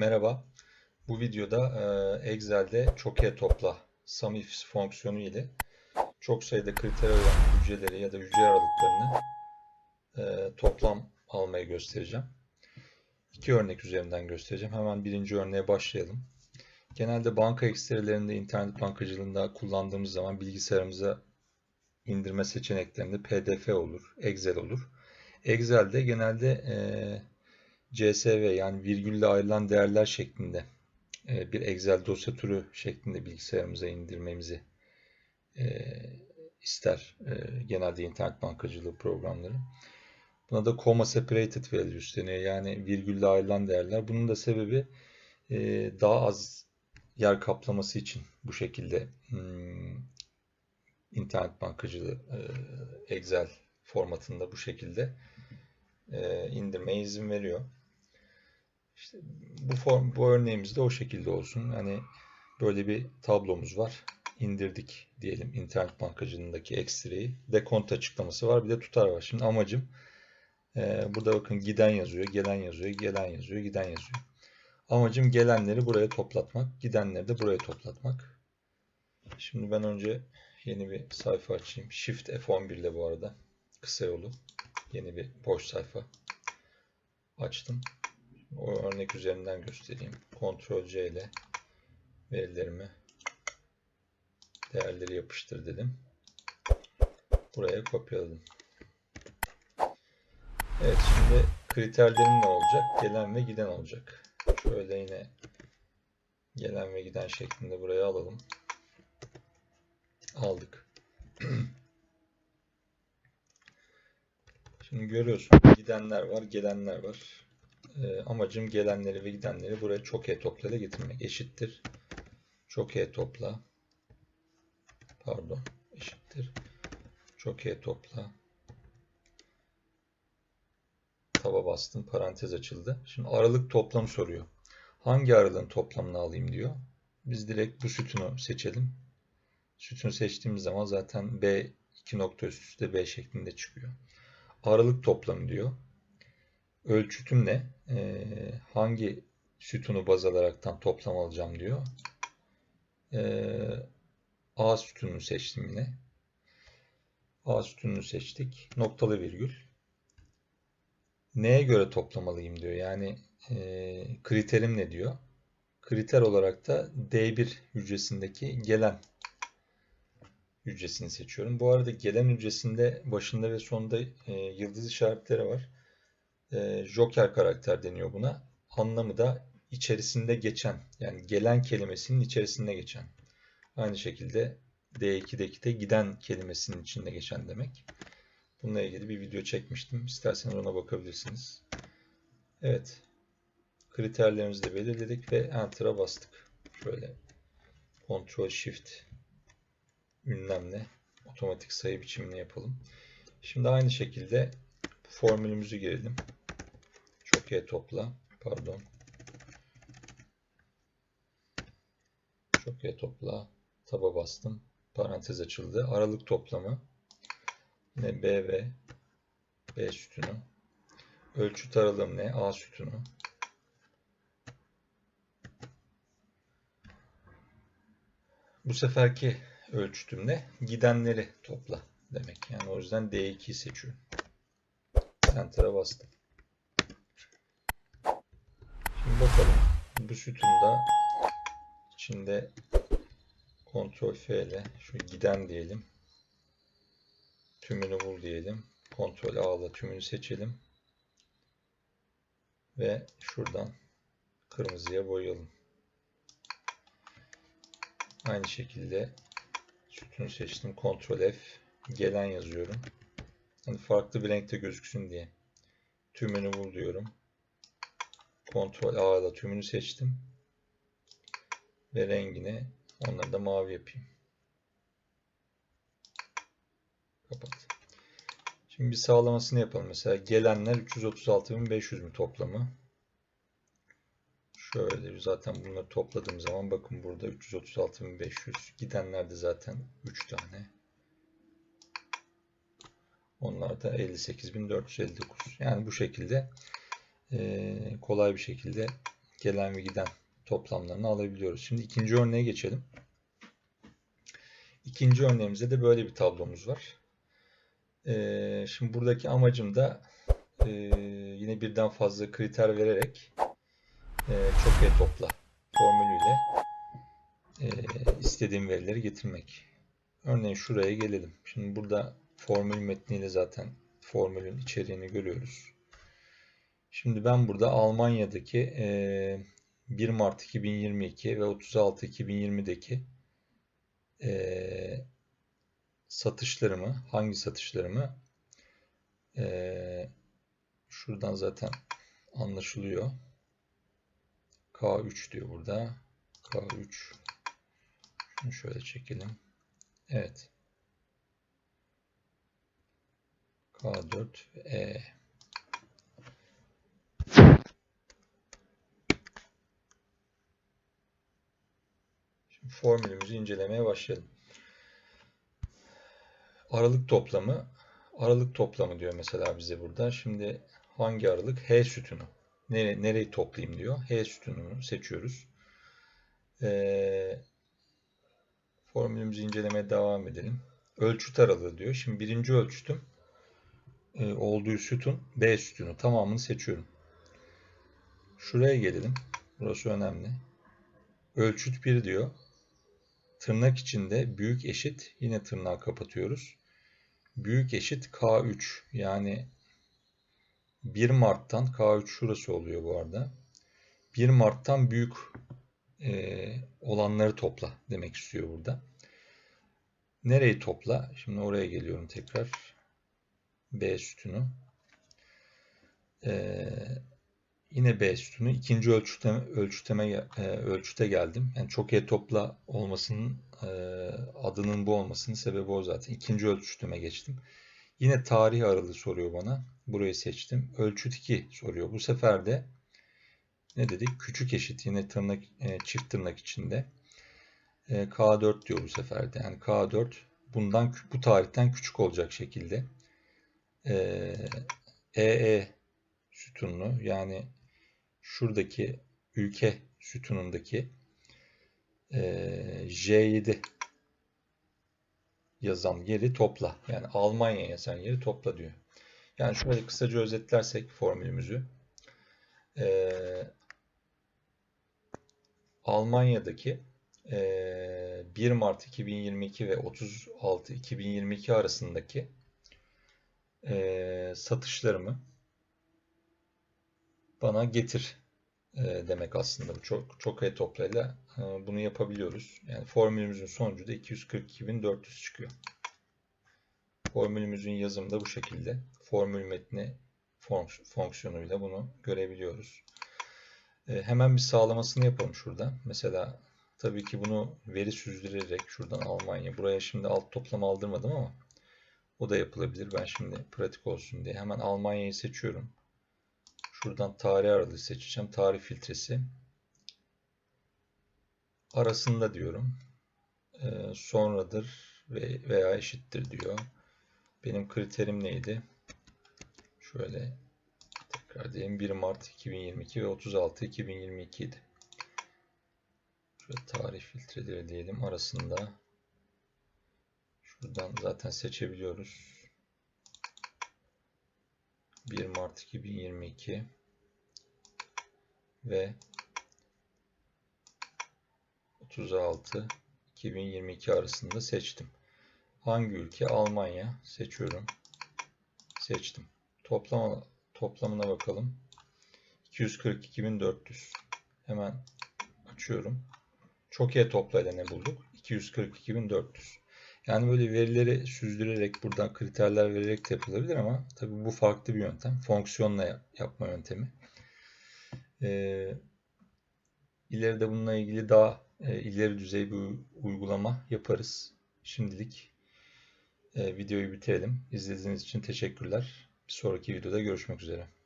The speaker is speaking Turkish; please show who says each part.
Speaker 1: Merhaba. Bu videoda e, Excel'de çoke topla SUMIF fonksiyonu ile çok sayıda kriter olan hücreleri ya da hücre aralıklarını e, toplam almayı göstereceğim. İki örnek üzerinden göstereceğim. Hemen birinci örneğe başlayalım. Genelde banka ekstrelerinde internet bankacılığında kullandığımız zaman bilgisayarımıza indirme seçeneklerinde PDF olur, Excel olur. Excel'de genelde e, CSV yani virgülle ayrılan değerler şeklinde e, bir Excel dosya türü şeklinde bilgisayarımıza indirmemizi e, ister e, genelde internet bankacılığı programları. Buna da comma separated values deniyor. Yani virgülle ayrılan değerler. Bunun da sebebi daha az yer kaplaması için bu şekilde hmm, internet bankacılığı Excel formatında bu şekilde indirmeye izin veriyor. İşte bu form, bu örneğimizde o şekilde olsun. Hani böyle bir tablomuz var. İndirdik diyelim internet bankacılığındaki ekstreyi. Dekont açıklaması var. Bir de tutar var. Şimdi amacım e, burada bakın giden yazıyor, gelen yazıyor, gelen yazıyor, giden yazıyor. Amacım gelenleri buraya toplatmak, gidenleri de buraya toplatmak. Şimdi ben önce yeni bir sayfa açayım. Shift F11 ile bu arada kısa yolu. Yeni bir boş sayfa açtım. O örnek üzerinden göstereyim. Ctrl C ile verilerimi değerleri yapıştır dedim. Buraya kopyaladım. Evet şimdi kriterlerim ne olacak? Gelen ve giden olacak. Şöyle yine gelen ve giden şeklinde buraya alalım. Aldık. Şimdi görüyorsun gidenler var, gelenler var. E, amacım gelenleri ve gidenleri buraya çok e topla getirmek. Eşittir. Çok e topla. Pardon. Eşittir. Çok e topla. Taba bastım. Parantez açıldı. Şimdi aralık toplam soruyor. Hangi aralığın toplamını alayım diyor. Biz direkt bu sütunu seçelim. Sütunu seçtiğimiz zaman zaten B 2 nokta üst üste B şeklinde çıkıyor. Aralık toplamı diyor. Ölçütüm ne? Ee, hangi sütunu baz alaraktan toplam alacağım diyor. Ee, A sütununu seçtim yine. A sütununu seçtik. Noktalı virgül. Neye göre toplamalıyım diyor. Yani e, kriterim ne diyor. Kriter olarak da D1 hücresindeki gelen hücresini seçiyorum. Bu arada gelen hücresinde başında ve sonunda e, yıldız işaretleri var e, Joker karakter deniyor buna. Anlamı da içerisinde geçen yani gelen kelimesinin içerisinde geçen. Aynı şekilde D2'deki de giden kelimesinin içinde geçen demek. Bununla ilgili bir video çekmiştim. İsterseniz ona bakabilirsiniz. Evet. Kriterlerimizi de belirledik ve Enter'a bastık. Şöyle Ctrl Shift ünlemle otomatik sayı biçimini yapalım. Şimdi aynı şekilde formülümüzü girelim. G topla. Pardon. Çok G topla. Taba bastım. Parantez açıldı. Aralık toplamı. Yine B ve B sütunu. Ölçüt aralığım ne? A sütunu. Bu seferki ölçütüm ne? Gidenleri topla demek. Yani o yüzden D2'yi seçiyorum. Enter'a bastım. Bakalım. Bu sütunda içinde Ctrl F ile şu giden diyelim. Tümünü bul diyelim. Ctrl A ile tümünü seçelim. Ve şuradan kırmızıya boyayalım. Aynı şekilde sütunu seçtim. Ctrl F gelen yazıyorum. Hani farklı bir renkte gözüksün diye. Tümünü bul diyorum. Ctrl A ile tümünü seçtim. Ve rengini onları da mavi yapayım. Kapat. Şimdi bir sağlamasını yapalım. Mesela gelenler 336.500 mü toplamı? Şöyle zaten bunları topladığım zaman bakın burada 336.500 gidenler de zaten 3 tane. Onlar da 58.459. Yani bu şekilde kolay bir şekilde gelen ve giden toplamlarını alabiliyoruz. Şimdi ikinci örneğe geçelim. İkinci örneğimizde de böyle bir tablomuz var. Ee, şimdi buradaki amacım da e, yine birden fazla kriter vererek e, çok e topla formülüyle e, istediğim verileri getirmek. Örneğin şuraya gelelim. Şimdi burada formül metniyle zaten formülün içeriğini görüyoruz. Şimdi ben burada Almanya'daki e, 1 Mart 2022 ve 36 2020'deki e, satışlarımı, hangi satışlarımı e, şuradan zaten anlaşılıyor. K3 diyor burada. K3 şunu şöyle çekelim. Evet. K4 ve E. formülümüzü incelemeye başlayalım. Aralık toplamı. Aralık toplamı diyor mesela bize burada. Şimdi hangi aralık? H sütunu. Nere, nereyi toplayayım diyor. H sütununu seçiyoruz. Ee, formülümüzü incelemeye devam edelim. Ölçüt aralığı diyor. Şimdi birinci ölçütüm e, olduğu sütun B sütunu. Tamamını seçiyorum. Şuraya gelelim. Burası önemli. Ölçüt 1 diyor. Tırnak içinde büyük eşit. Yine tırnağı kapatıyoruz. Büyük eşit K3. Yani 1 Mart'tan K3 şurası oluyor bu arada. 1 Mart'tan büyük e, olanları topla demek istiyor burada. Nereyi topla? Şimdi oraya geliyorum tekrar. B sütunu. Ee, yine B sütunu. ikinci ölçüteme, ölçüteme, e, ölçüte geldim. Yani çok iyi topla olmasının e, adının bu olmasının sebebi o zaten. İkinci ölçüteme geçtim. Yine tarih aralığı soruyor bana. Burayı seçtim. Ölçüt 2 soruyor. Bu sefer de ne dedik? Küçük eşit yine tırnak e, çift tırnak içinde. E, K4 diyor bu sefer de. Yani K4 bundan bu tarihten küçük olacak şekilde. EE e sütununu yani şuradaki ülke sütunundaki e, J7 yazan yeri topla. Yani Almanya yazan yeri topla diyor. Yani şöyle kısaca özetlersek formülümüzü. E, Almanya'daki e, 1 Mart 2022 ve 36 2022 arasındaki e, satışlarımı bana getir e, demek aslında. Bu çok çok e toplayla e, bunu yapabiliyoruz. Yani formülümüzün sonucu da 242.400 çıkıyor. Formülümüzün yazımı da bu şekilde. Formül metni fonksiyonuyla bunu görebiliyoruz. E, hemen bir sağlamasını yapalım şurada. Mesela tabii ki bunu veri süzdürerek şuradan Almanya. Buraya şimdi alt toplama aldırmadım ama o da yapılabilir. Ben şimdi pratik olsun diye hemen Almanya'yı seçiyorum. Şuradan tarih aralığı seçeceğim. Tarih filtresi. Arasında diyorum. Ee, sonradır ve veya eşittir diyor. Benim kriterim neydi? Şöyle tekrar diyeyim. 1 Mart 2022 ve 36 2022 idi. Şöyle tarih filtreleri diyelim. Arasında Buradan zaten seçebiliyoruz. 1 Mart 2022 ve 36 2022 arasında seçtim. Hangi ülke? Almanya. Seçiyorum. Seçtim. Toplama, toplamına bakalım. 242.400. Hemen açıyorum. Çok iyi toplayla ne bulduk? 242.400. Yani böyle verileri süzdürerek buradan kriterler vererek de yapılabilir ama tabii bu farklı bir yöntem. Fonksiyonla yapma yöntemi. Ee, ileride bununla ilgili daha e, ileri düzey bir uygulama yaparız. Şimdilik e, videoyu bitirelim. İzlediğiniz için teşekkürler. Bir sonraki videoda görüşmek üzere.